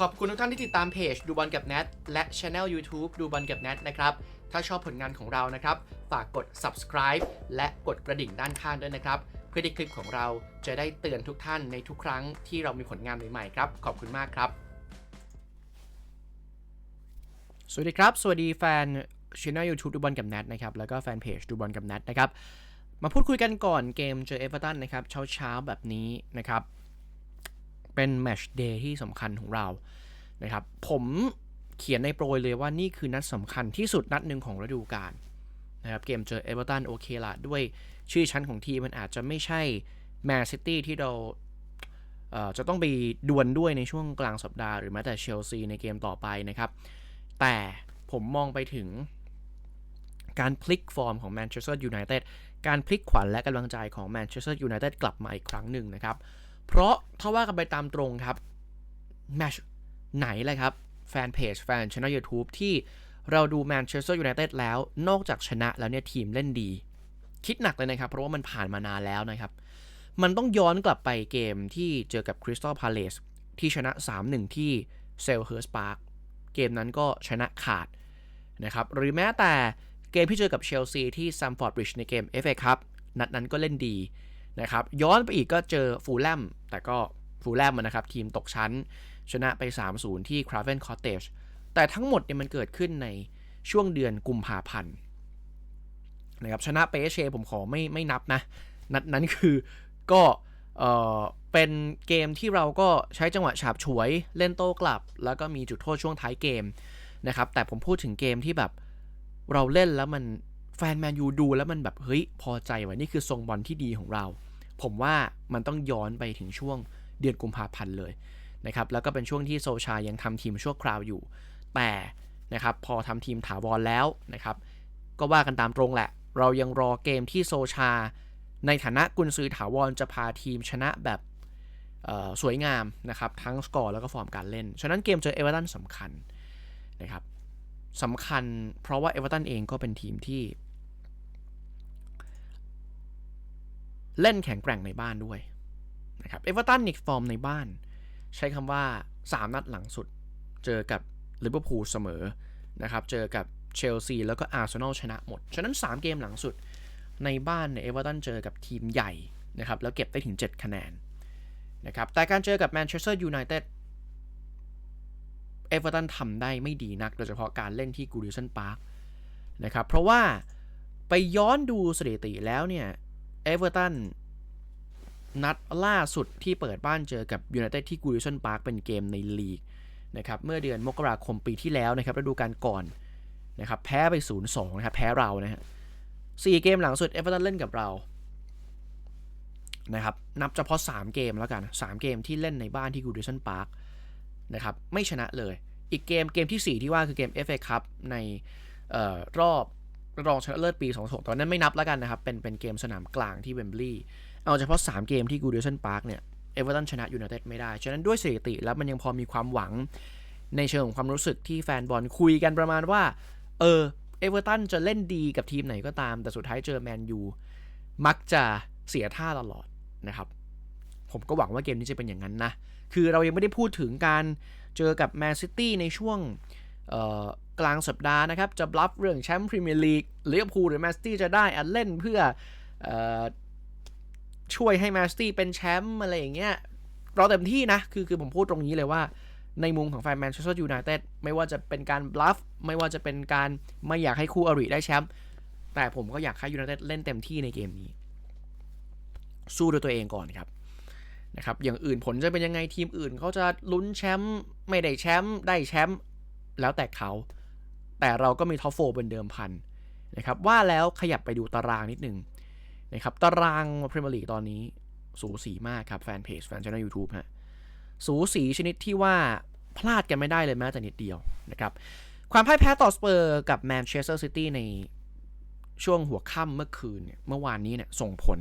ขอบคุณทุกท่านที่ติดตามเพจดูบอลกับแนทและช anel YouTube ดูบอลกับแนทนะครับ ถ้าชอบผลงานของเรานะครับ ฝากกด subscribe และกดกระดิ่งด้านข้างด้วยนะครับ เพื่อที่คลิปของเราจะได้เตือนทุกท่านในทุกครั้งที่เรามีผลงานใหม่ๆครับ ขอบคุณมากครับ สวัสดีครับ สวัสดีแฟนช่อง YouTube ดูบอลกับแนทนะครับ แล้วก็แฟนเพจดูบอลกับแนทนะครับ มาพูดคุยกันก่อนเกมเจอเอเวอร์ตันนะครับเช้าๆแบบนี้นะครับ เป็นแมชเดย์ที่สำคัญของเรานะครับ ผมเขียนในโปรยเลยว่านี่คือนัดสำคัญที่สุดนัดหนึ่งของฤดูกาลนะครับเกมเจอเอเวอร์ตันโอเคละด้วยชื่อชั้นของทีมมันอาจจะไม่ใช่แมนซิตี้ที่เราเจะต้องไปดวลด้วยในช่วงกลางสัปดาห์หรือแม้แต่เชลซีในเกมต่อไปนะครับ แต่ผมมองไปถึงการพลิกฟอร์มของแมนเชสเตอร์ยูไนเต็ดการพลิกขวัญและกำลังใจของแมนเชสเตอร์ยูไนเต็ดกลับมาอีกครั้งหนึ่งนะครับ เพราะถ้าว่ากันไปตามตรงครับแมชไหนเลยครับ แฟนเพจแฟนช่อง YouTube ที่เราดูแมนเชสเตอร์ยูไนเต็ดแล้ว นอกจากชนะแล้วเนี่ยทีมเล่นดี คิดหนักเลยนะครับ เพราะว่ามันผ่านมานานแล้วนะครับ มันต้องย้อนกลับไปเกมที่เจอกับคริสตัลพาเลสที่ชนะ 3-1 ที่เซลเฮิร์สพาร์คเกมนั้นก็ชนะขาดนะครับหรือแม้แต่เกมที่เจอกับเชลซีที่ซัมฟอร์ดบริดจ์ในเกม FA ครับนัดนั้นก็เล่นดี นะครับย้อนไปอีกก็เจอฟูลแลมแต่ก็ฟูลแลมนะครับทีมตกชั้น ชนะไป 3-0 ที่คราเวนคอ t เตจแต่ทั้งหมดเนี่ยมันเกิดขึ้นในช่วงเดือนกุมภาพันธ์นะครับชนะเปเชผมขอไม่ไม่นับนะ นัดนั้นคือก็เออเป็นเกมที่เราก็ใช้จังหวะฉาบฉวยเล่นโต้กลับ แล้วก็มีจุดโทษช่วงท้ายเกมนะครับแต่ผมพูดถึงเกมที่แบบเราเล่นแล้วมัน แฟนแมนยูดูแล้วมันแบบเฮ้ยพอใจว่ะนี่คือทรงบอลที่ดีของเรา ผมว่ามันต้องย้อนไปถึงช่วงเดือนกุมภาพันธ์เลยนะครับแล้วก็เป็นช่วงที่โซชายังทำทีมชั่วคราวอยู่ แต่นะครับพอทำทีมถาวรแล้วนะครับก็ว่ากันตามตรงแหละ เรายังรอเกมที่โซชา ในฐานะกุนซือถาวรจะพาทีมชนะแบบสวยงามนะครับทั้งสกอร์แล้วก็ฟอร์มการเล่น ฉะนั้นเกมเจอเอเวอร์ตันสำคัญนะครับสำคัญเพราะว่าเอเวอร์ตันเองก็เป็นทีมที่ เล่นแข็งแกร่งในบ้านด้วยนะครับเอเวอร์ตันนิกฟอร์มในบ้าน ใช้คำว่า 3 นัดหลังสุด เจอกับลิเวอร์พูลเสมอนะครับเจอกับเชลซีแล้วก็อาร์เซนอลชนะหมด ฉะนั้น 3 เกมหลังสุดในบ้านเนี่ยเอเวอร์ตันเจอกับทีมใหญ่นะครับแล้วเก็บได้ถึง 7 คะแนนนะครับแต่การเจอกับแมนเชสเตอร์ยูไนเต็ดเอเวอร์ตันทำได้ไม่ดีนัก โดยเฉพาะการเล่นที่กูดิสันพาร์คนะครับเพราะว่าไปย้อนดูสถิติแล้วเนี่ย เอเวอร์ตันนัดล่าสุดที่เปิดบ้านเจอกับยูไนเต็ดที่กูดิสันพาร์คเป็นเกมในลีกนะครับเมื่อเดือนมกราคมปีที่แล้วนะครับฤดูกาลก่อนนะครับแพ้ไป 0-2 นะครับแพ้เรานะฮะ4เกมหลังสุดเอเวอร์ตันเล่นกับเรานะครับนับเฉพาะ 3 เกมแล้วกัน 3 เกมที่เล่นในบ้านที่กูดิสันพาร์คนะครับไม่ชนะเลย อีกเกมเกมที่ 4 ที่ว่าคือเกม FA Cup ในออรอบ รองชนะเลิศปี 2006ตอนนั้นไม่นับแล้วกันนะครับ เป็นเป็นเกมสนามกลางที่เวมบลีย์เอาเฉพาะ 3 เกมที่กูดิสันพาร์คเนี่ยเอเวอร์ตันชนะยูไนเต็ดไม่ได้ ฉะนั้นด้วยสถิติแล้วมันยังพอมีความหวังในเชิงของความรู้สึกที่แฟนบอลคุยกันประมาณว่า เออเอเวอร์ตันจะเล่นดีกับทีมไหนก็ตาม แต่สุดท้ายเจอแมนยูมักจะเสียท่าตลอดนะครับ ผมก็หวังว่าเกมนี้จะเป็นอย่างนั้นนะ คือเรายังไม่ได้พูดถึงการเจอกับแมนซิตี้ในช่วง กลางสัปดาห์นะครับ จะบลัฟเรื่องแชมป์พรีเมียร์ลีกลิเวอร์พูลหรือแมนซิตี้จะได้อันเล่นเพื่ออช่วยให้แมนซิตี้เป็นแชมป์อะไรอย่างเงี้ยเราเต็มที่นะ คือคือผมพูดตรงนี้เลยว่าในมุมของแฟนแมนเชสเตอร์ยูไนเต็ดไม่ว่าจะเป็นการบลัฟไม่ว่าจะเป็นการไม่อยากให้คู่อริได้แชมป์แต่ผมก็อยากให้ยูไนเต็ดเล่นเต็มที่ในเกมนี้ สู้ด้วยตัวเองก่อนครับนะครับอย่างอื่นผลจะเป็นยังไงทีมอื่นเขาจะลุ้นแชมป์ไม่ได้แชมป์ได้แชมป์ แล้วแต่เขา แต่เราก็มีท็อปโฟเป็นเดิมพันนะครับว่าแล้วขยับไปดูตารางนิดนึงนะครับตารางพรีเมียร์ลีกตอนนี้ สูสีมากครับ แฟนเพจแฟนช่องยูทูบฮะสูสีชนิดที่ว่าพลาดกันไม่ได้เลยแม้แต่นิดเดียวนะครับความพ่ายแพ้ต่อสเปอร์กับแมนเชสเตอร์ซิตี้ในช่วงหัวค่ำเมื่อคืนเนี่ยเมื่อวานนี้เนี่ยส่งผล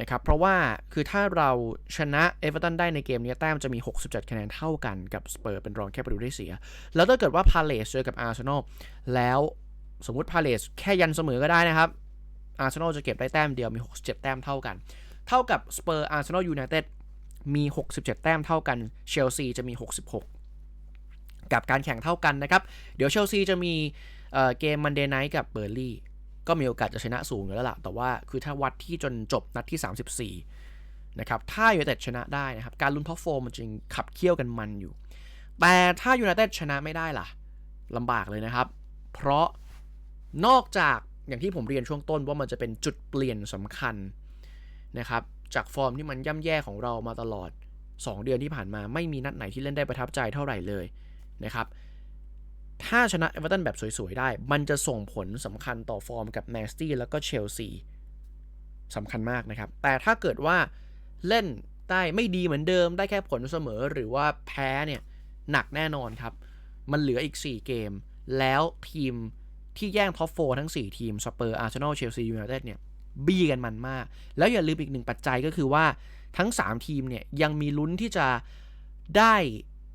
นะครับเพราะว่าคือถ้าเราชนะเอเวอร์ตันได้ในเกมนี้แต้มจะมี 67 คะแนนเท่ากันกับสเปอร์เป็นรองแค่ประตูได้เสีย แล้วถ้าเกิดว่าพาเลสเจอกับอาร์เซนอลแล้วสมมุติพาเลสแค่ยันเสมอก็ได้นะครับอาร์เซนอลจะเก็บได้แต้มเดียวมี 67 แต้มเท่ากัน เท่ากับสเปอร์อาร์เซนอลยูไนเต็ดมี 67 แต้มเท่ากันเชลซีจะมี 66 กับการแข่งเท่ากันนะครับ เดี๋ยวเชลซีจะมีเอ่อเกมมันเดย์ไนท์กับเบอร์ลี่ ก็มีโอกาสจะชนะสูงอยู่แล้วล่ะ แต่ว่าคือถ้าวัดที่จนจบนัดที่ 34 นะครับ ถ้ายูไนเต็ดชนะได้นะครับ การลุ้นท็อปโฟมันจึงขับเคี่ยวกันมันอยู่ แต่ถ้ายูไนเต็ดชนะไม่ได้ล่ะลำบากเลยนะครับ เพราะนอกจากอย่างที่ผมเรียนช่วงต้นว่ามันจะเป็นจุดเปลี่ยนสำคัญนะครับจากฟอร์มที่มันย่ำแย่ของเรามาตลอด 2 เดือนที่ผ่านมาไม่มีนัดไหนที่เล่นได้ประทับใจเท่าไหร่เลยนะครับ ถ้าชนะเอเวอร์ตันแบบสวยๆ ได้ มันจะส่งผลสำคัญต่อฟอร์มกับแมนซิตี้แล้วก็เชลซีสำคัญมากนะครับ แต่ถ้าเกิดว่าเล่นได้ไม่ดีเหมือนเดิมได้แค่ผลเสมอหรือว่าแพ้เนี่ย หนักแน่นอนครับ มันเหลืออีก 4 เกม แล้วทีมที่แย่งท็อปโฟทั้ง 4 ทีมสเปอร์อาร์เซนอลเชลซียูไนเต็ดเนี่ยบี้กันมันมาก แล้วอย่าลืมอีกหนึ่งปัจจัยก็คือว่าทั้ง 3 ทีมเนี่ยยังมีลุ้นที่จะได้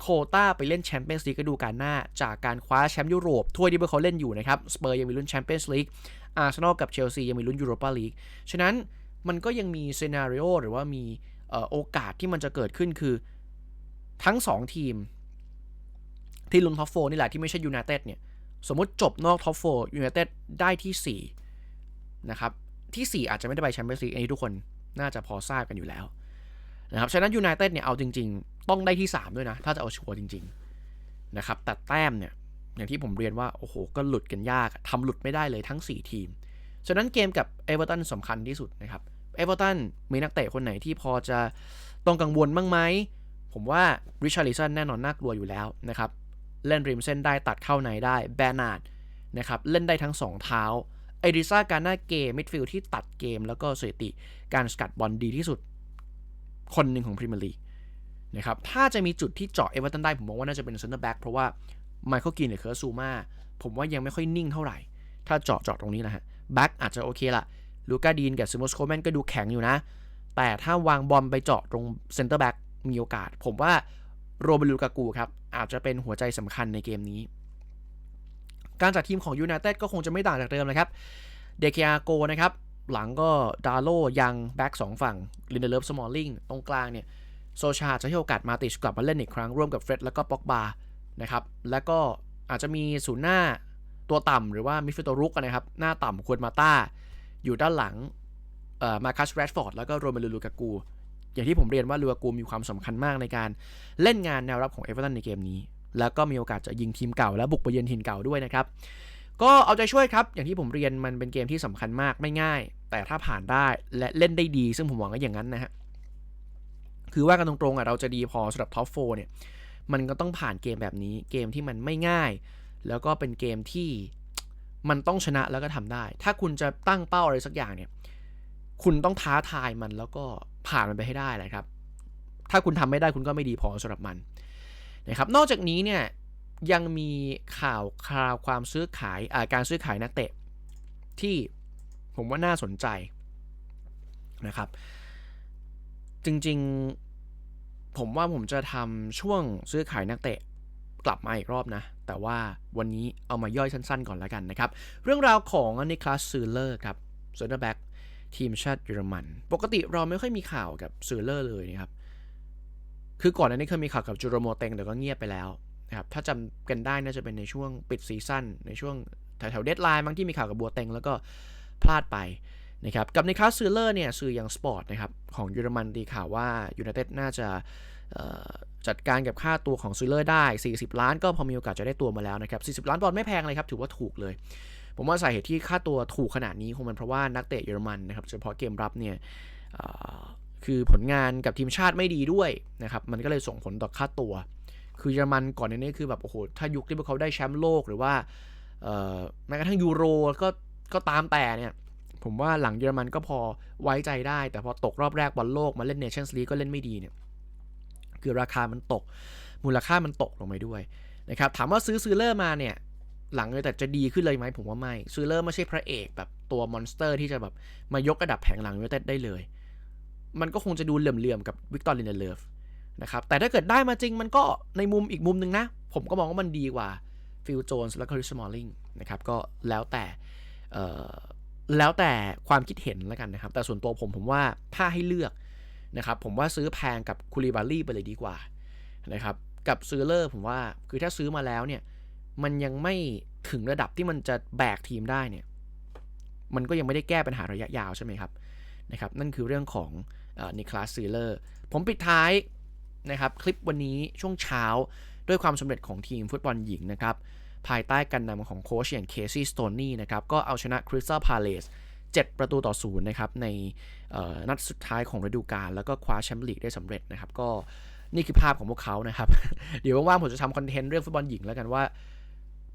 โคต้าไปเล่นแชมเปี้ยนส์ลีกฤดูกาลหน้า จากการคว้าแชมป์ยุโรปถ้วยที่พวกเขาเล่นอยู่นะครับสเปอร์ยังมีลุ้นแชมเปี้ยนส์ลีกอาร์เซนอลกับเชลซียังมีลุ้นยูโรปาลีกฉะนั้นมันก็ยังมีซีนารีโอหรือว่ามีโอกาสที่มันจะเกิดขึ้นคือทั้ง 2 ทีม ที่ลุ้นท็อปโฟนี่แหละที่ไม่ใช่ยูไนเต็ดเนี่ยสมมติจบนอกท็อปโฟยูไนเต็ดได้ที่4นะครับที่ 4 อาจจะไม่ได้ไปแชมเปี้ยนส์ลีกอันนี้ทุกคนน่าจะพอทราบกันอยู่แล้ว นะครับ ฉะนั้นยูไนเต็ดเนี่ยเอาจริง ๆ ต้องได้ที่ 3 ด้วยนะ ถ้าจะเอาชัวร์จริง ๆ นะครับ แต่แต้มเนี่ย อย่างที่ผมเรียนว่า โอ้โห ก็หลุดกันยากทำหลุดไม่ได้เลยทั้ง 4 ทีม ฉะนั้นเกมกับเอเวอร์ตันสำคัญที่สุดนะครับ เอเวอร์ตันมีนักเตะคนไหนที่พอจะต้องกังวลบ้างไหม ผมว่าริชาร์ลิสันแน่นอนน่ากลัวอยู่แล้วนะครับ เล่นริมเส้นได้ตัดเข้าในได้ แบรนาร์ดนะครับ เล่นได้ทั้ง 2 เท้าไอริซ่าการหน้าเกมมิดฟิลด์ที่ตัดเกม แล้วก็สถิติการสกัดบอลดีที่สุด คนหนึ่งของพรีเมียร์ลีกนะครับถ้าจะมีจุดที่เจาะเอเวอร์ตันได้ ผมมองว่าน่าจะเป็นเซนเตอร์แบ็กเพราะว่าไมเคิลกินหรือเคิร์ซูมาผมว่ายังไม่ค่อยนิ่งเท่าไหร่ ถ้าเจาะเจาะตรงนี้นะฮะแบ็กอาจจะโอเคละลูกาดีนกับซิมอสโคแมนก็ดูแข็งอยู่นะ แต่ถ้าวางบอลไปเจาะตรงเซนเตอร์แบ็กมีโอกาส ผมว่าโรเบลูกากูครับ อาจจะเป็นหัวใจสำคัญในเกมนี้ การจัดทีมของยูไนเต็ดก็คงจะไม่ต่างจากเดิมนะครับเดคอาโกนะครับ หลังก็ดาโลยังแบ็กสองฝั่งลินเดเลฟสมอลลิงตรงกลางเนี่ยโซชาจะให้โอกาสมาติชกลับมาเล่นอีกครั้งร่วมกับเฟร็ดแล้วก็ป็อกบานะครับแล้วก็อาจจะมีศูนย์หน้าตัวต่ำหรือว่ามิฟิลด์ตัวรุกนะครับ หน้าต่ำควรมาต้า อยู่ด้านหลังมาคัสแรดฟอร์ดแล้วก็โรเมลูลูกากู อย่างที่ผมเรียนว่าลูกากูมีความสำคัญมากในการเล่นงานแนวรับของเอเวอร์ตันในเกมนี้ แล้วก็มีโอกาสจะยิงทีมเก่าและบุกไปเยือนทีมเก่าด้วยนะครับ ก็เอาใจช่วยครับ อย่างที่ผมเรียนมันเป็นเกมที่สำคัญมากไม่ง่าย แต่ถ้าผ่านได้และเล่นได้ดี ซึ่งผมหวังว่าอย่างนั้นนะฮะคือว่ากันตรงๆอะเราจะดีพอสำหรับท็อปโฟเนี่ยมันก็ต้องผ่านเกมแบบนี้เกมที่มันไม่ง่าย แล้วก็เป็นเกมที่มันต้องชนะแล้วก็ทำได้ ถ้าคุณจะตั้งเป้าอะไรสักอย่างเนี่ย คุณต้องท้าทายมันแล้วก็ผ่านมันไปให้ได้แหละครับ ถ้าคุณทำไม่ได้คุณก็ไม่ดีพอสำหรับมันนะครับ นอกจากนี้เนี่ย ยังมีข่าวคราวความซื้อขายาการซื้อขายนักเตะ ที่ผมว่าน่าสนใจนะครับ จริงๆผมว่าผมจะทำช่วงซื้อขายนักเตะกลับมาอีกรอบนะ แต่ว่าวันนี้เอามาย่อยสั้นๆก่อนแล้วกันนะครับ เรื่องราวของนิคลาสซูเลอร์ครับเซนเตอร์แบ็กทีมชาติเยอรมัน ปกติเราไม่ค่อยมีข่าวกับซูเลอร์เลยนะครับ คือก่อนหน้านี้เคยมีข่าวกับจูโรโมเตงแต่ก็เงียบไปแล้ว นะครับถ้าจำกันได้น่าจะเป็นในช่วงปิดซีซั่นในช่วงแถวๆเดดไลน์บางที่มีข่าวกับบัวเต็งแล้วก็พลาดไปนะครับกับในคลาสซูเลอร์เนี่ยสื่ออย่างสปอร์ตนะครับของเยอรมันตีข่าวว่ายูไนเต็ดน่าจะจัดการกับค่าตัวของซูเลอร์ได้ 40 ล้านก็พอมีโอกาสจะได้ตัวมาแล้วนะครับ 40 ล้านปอนด์ไม่แพงเลยครับ ถือว่าถูกเลย ผมว่าสาเหตุที่ค่าตัวถูกขนาดนี้คงเป็นเพราะว่านักเตะเยอรมันนะครับ เฉพาะเกมรับเนี่ยคือผลงานกับทีมชาติไม่ดีด้วยนะครับ มันก็เลยส่งผลต่อค่าตัว คือเยอรมันก่อนในนี้คือแบบโอ้โหถ้ายุคที่พวกเขาได้แชมป์โลกหรือว่าแม้กระทั่งยูโรก็ก็ตามแต่เนี่ย ผมว่าหลังเยอรมันก็พอไว้ใจได้ แต่พอตกรอบแรกบอลโลกมาเล่นเนชั่นส์ลีกก็เล่นไม่ดีเนี่ย คือราคามันตก มูลค่ามันตกลงไปด้วยนะครับถามว่าซื้อซื้อเลอร์มาเนี่ย หลังเลยแต่จะดีขึ้นเลยไหมผมว่าไม่ซื้อเลอร์ไม่ใช่พระเอกแบบตัวมอนสเตอร์ที่จะแบบมายกระดับแผงหลังยูไนเต็ดได้เลย มันก็คงจะดูเหลื่อมๆกับวิกตอร์ลินเดเลฟ นะครับแต่ถ้าเกิดได้มาจริงมันก็ในมุมอีกมุมหนึ่งนะ ผมก็มองว่ามันดีกว่าฟิลโจนส์และคาริสมอลลิงนะครับก็แล้วแต่แล้วแต่ความคิดเห็นแล้วกันนะครับ แต่ส่วนตัวผมผมว่าถ้าให้เลือกนะครับผมว่าซื้อแพงกับคูลิบาลี่ไปเลยดีกว่านะครับกับซื้อเลอร์ผมว่าคือถ้าซื้อมาแล้วเนี่ยมันยังไม่ถึงระดับที่มันจะแบกทีมได้เนี่ยมันก็ยังไม่ได้แก้ปัญหาระยะยาวใช่ไหมครับนะครับนั่นคือเรื่องของนิคลาสซีเลอร์ผมปิดท้าย นะครับคลิปวันนี้ช่วงเช้าด้วยความสำเร็จของทีมฟุตบอลหญิงนะครับภายใต้การนำของโค้ชอย่างเคซี่สโตนนี่นะครับก็เอาชนะคริสตัลพาเลส7 ประตูต่อศูนย์นะครับในนัดสุดท้ายของฤดูกาลแล้วก็คว้าแชมป์ลีกได้สำเร็จนะครับก็นี่คือภาพของพวกเขานะครับ เดี๋ยวว่างๆผมจะทำคอนเทนต์เรื่องฟุตบอลหญิงแล้วกันว่า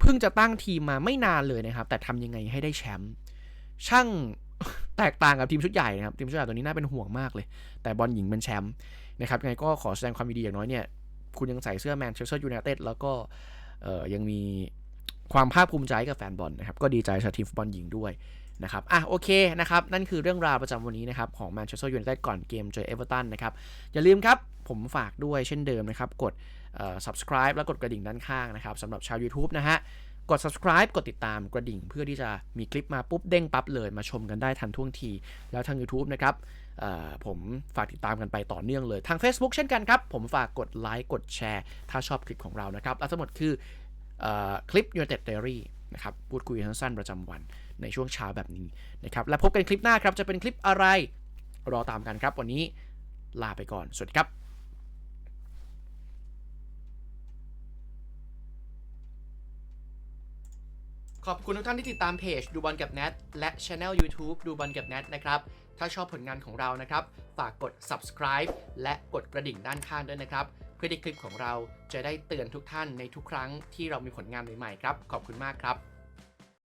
เพิ่งจะตั้งทีมมาไม่นานเลยนะครับ แต่ทำยังไงให้ได้แชมป์ช่าง แตกต่างกับทีมชุดใหญ่นะครับทีมชุดใหญ่ตัวนี้น่าเป็นห่วงมากเลย แต่บอลหญิงเป็นแชมป์นะครับยังไงก็ขอแสดงความยินดีอย่างน้อยเนี่ยคุณยังใส่เสื้อแมนเชสเตอร์ยูไนเต็ดแล้วก็ยังมีความภาคภูมิใจกับแฟนบอลนะครับก็ดีใจสำหรับทีมฟุตบอลหญิงด้วยนะครับ อะ โอเค นะครับ นั่นคือเรื่องราวประจำวันนี้นะครับ ของแมนเชสเตอร์ยูไนเต็ดก่อนเกมเจอเอเวอร์ตันนะครับ อย่าลืมครับ ผมฝากด้วยเช่นเดิมนะครับ กด subscribe แล้วกดกระดิ่งด้านข้างนะครับสำหรับชาว YouTube นะฮะ กด subscribe กดติดตามกระดิ่ง เพื่อที่จะมีคลิปมาปุ๊บเด้งปั๊บเลยมาชมกันได้ทันท่วงที แล้วทาง YouTube นะครับผมฝากติดตามกันไปต่อเนื่องเลย ทาง Facebook เช่นกันครับ ผมฝากกดไลค์กดแชร์ ถ้าชอบคลิปของเรานะครับและทั้งหมดคือออคลิป United Diary นะครับพูดคุยสั้นๆประจำวันในช่วงเช้าแบบนี้นะครับและพบกันคลิปหน้าครับจะเป็นคลิปอะไรรอตามกันครับ วันนี้ลาไปก่อน สวัสดีครับ อบคุณทุกท่านที่ติดตามเพจดูบอลกับแนทและช anel YouTube ดูบอลกับแนทนะครับ ถ้าชอบผลงานของเรานะครับ ฝากกด subscribe และกดกระดิ่งด้านข้างด้วยนะครับ เพื่อที่คลิปของเราจะได้เตือนทุกท่านในทุกครั้งที่เรามีผลงานใหม่ๆครับ ขอบคุณมากครับ